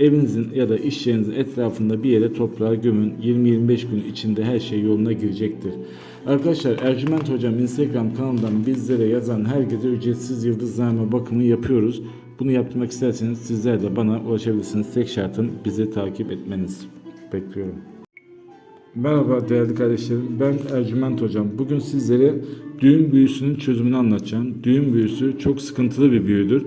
evinizin ya da iş yerinizin etrafında bir yere toprağa gömün. 20-25 gün içinde her şey yoluna girecektir. Arkadaşlar Ercüment Hocam Instagram kanalından bizlere yazan herkese ücretsiz yıldızlama bakımı yapıyoruz. Bunu yaptırmak isterseniz sizler de bana ulaşabilirsiniz. Tek şartım bizi takip etmeniz. Bekliyorum. Merhaba değerli kardeşlerim. Ben Ercüment Hocam. Bugün sizlere düğün büyüsünün çözümünü anlatacağım. Düğün büyüsü çok sıkıntılı bir büyüdür.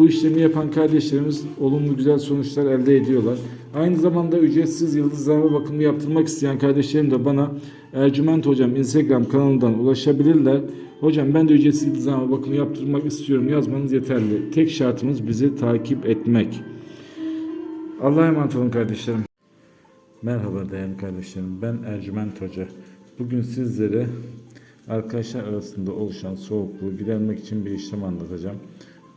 Bu işlemi yapan kardeşlerimiz olumlu güzel sonuçlar elde ediyorlar. Aynı zamanda ücretsiz yıldızlama bakımı yaptırmak isteyen kardeşlerim de bana Ercüment Hocam Instagram kanalından ulaşabilirler. Hocam ben de ücretsiz yıldızlama bakımı yaptırmak istiyorum yazmanız yeterli. Tek şartımız bizi takip etmek. Allah'a emanet olun kardeşlerim. Merhaba değerli kardeşlerim. Ben Ercüment Hoca. Bugün sizlere arkadaşlar arasında oluşan soğukluğu gidermek için bir işlem anlatacağım.